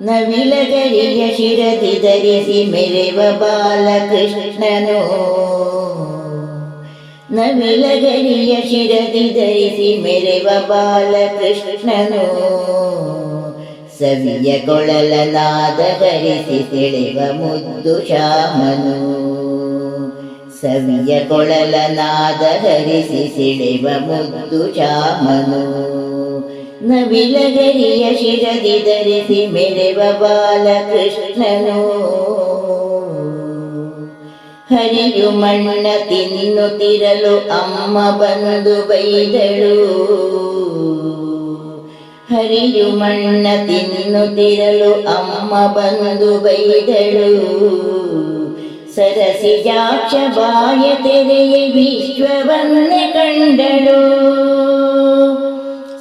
ನವಿಲಗರಿಯ ಶಿರದಿ ಧರಿಸಿ ಮೆರೆವ ಬಾಲಕೃಷ್ಣನು. ನವಿಲಗರಿಯ ಶಿರದಿ ಧರಿಸಿ ಮೆರೆವ ಬಾಲಕೃಷ್ಣನು. ಸವಿಯ ಕೊಳಲ ನಾದ ಹರಿಸಿ ಸೆಳೆವ ಮುದ್ದು ಶ್ಯಾಮನು ಸವಿಯ ಕೊಳಲ ನಾದ ಹರಿಸಿ ಸೆಳೆವ ಮುದ್ದು ಶ್ಯಾಮನು ನವಿಲಗರಿಯ ಶಿರದಿ ಧರಿಸಿ ಮೆರೆವ ಬಾಲಕೃಷ್ಣನು. ಹರಿಯು ಮಣ್ಣ ತಿನ್ನುತ್ತಿರಲು ಅಮ್ಮ ಬಂದು ಬೈದಳು. ಹರಿಯು ಮಣ್ಣ ತಿನ್ನುತ್ತಿರಲು ಅಮ್ಮ ಬಂದು ಬೈದಳು. ಸರಸಿಜಾಕ್ಷ ಬಾಯ ತೆರೆಯ ವಿಶ್ವವನ್ನೇ ಕಂಡಳು.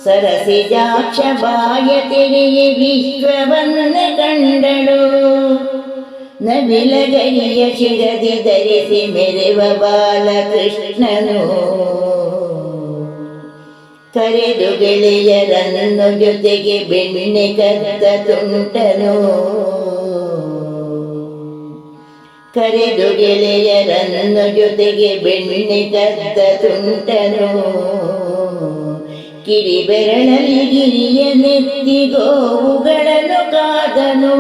ಸರಸಿಜಾಕ್ಷ ಬಾಯ ತೆರೆಯ ವಿಶ್ವವನ್ನೇ ಕಂಡಳು. ನವಿಲಗರಿಯ ಶಿರದಿ ಧರಿಸಿ ಮೆರೆವ ಬಾಲಕೃಷ್ಣನು. ಕರೆದು ಗೆಳೆಯರನ್ನು ಜೊತೆಗೆ ಬೆಣ್ಣೆ ಕದ್ದ ತುಂಟನು. ಕರೆದು ಗೆಳೆಯರನ್ನು ಜೊತೆಗೆ ಬೆಣ್ಣೆ ಕದ್ದ ತುಂಟನು. ಕಿರಿ ಬೆರಳಲ್ಲಿ ಗಿರಿಯ ನೆತ್ತಿ ಗೋವುಗಳನ್ನು ಕಾದನು.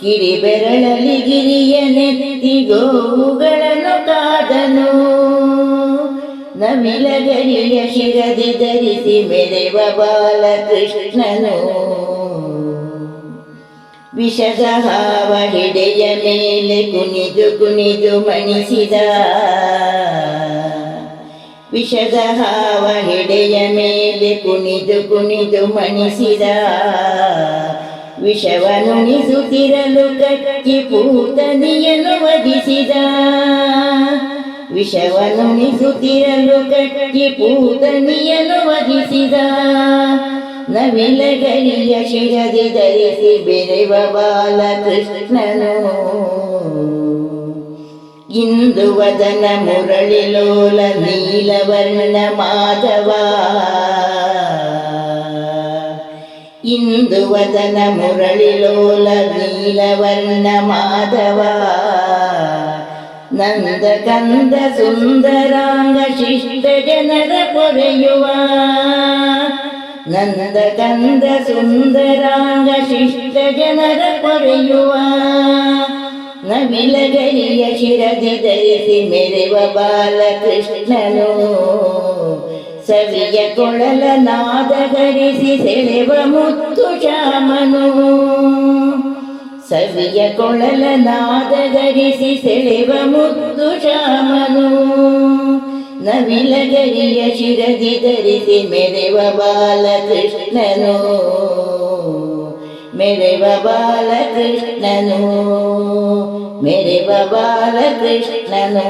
ಕಿರಿ ಬೆರಳಲ್ಲಿ ಗಿರಿಯ ನೆತ್ತಿ ಗೋವುಗಳನ್ನು ಕಾದನು. ನವಿಲಗರಿಯ ಶಿರದಿ ಧರಿಸಿ ಮೆರೆವ ಬಾಲಕೃಷ್ಣನು. ವಿಷದ ಹಾವ ಹಿಡೆಯ ಮೇಲೆ ಕುಣಿದು ಕುಣಿದು ಮಣಿಸಿದ. ವಿಷದ ಹಾವ ಹೆಡೆಯ ಮೇಲೆ ಕುಣಿದು ಕುಣಿದು ಮಣಿಸಿದ. ವಿಷವನುಣಿಸುತ್ತಿರಲು ಕಟ್ಟಿ ಪೂತನಿಯನ್ನು ವಧಿಸಿದ. ವಿಷವನುಣಿಸುತ್ತಿರಲು ಕಟ್ಟಿ ಪೂತನಿಯನ್ನು ವಧಿಸಿದ. ನವಿಲಗಲಿಯ ಶಿರದಿ ಧರಿಸಿ ಬೆರೆವ ಬಾಲಕೃಷ್ಣನು ಇಂದು ವದನ ಮುರಳಿಲೋಲ ನೀಲವರ್ಣ ಮಾಧವ. ಇಂದು ವದನ ಮುರಳಿಲೋಲ ನೀಲವರ್ಣ ಮಾಧವ. ನಂದ ಕಂದ ಸುಂದರಾಂಗ ಶಿಷ್ಟ ಜನರ ಪೊರೆಯುವ ನಂದ ಕಂದ ಸುಂದರಾಂಗ ಶಿಷ್ಟ ಜನರ ಪೊರೆಯುವ ನವಿಲಗರಿಯ ಶಿರದಿ ಧರಿಸಿ ಮೆರೆವ ಬಾಲಕೃಷ್ಣನು ಸವಿಯ ಕೊಳಲ ನಾದ ಹರಿಸಿ ಸೆಳೆವ ಮುತ್ತು ಶ್ಯಾಮನು ಸವಿಯ ಕೊಳಲ ನಾದ ಧರಿಸಿ ಸೆಳೆವ ಮುತ್ತು ಶ್ಯಾಮನು ನವಿಲಗರಿಯ ಶಿರದಿ ಧರಿಸಿ ಮೆರೆವ ಬಾಲಕೃಷ್ಣನು ಮೆರೆವ ಬಾಲಕೃಷ್ಣನು ಮೆರೆವ ಬಾಲಕೃಷ್ಣನು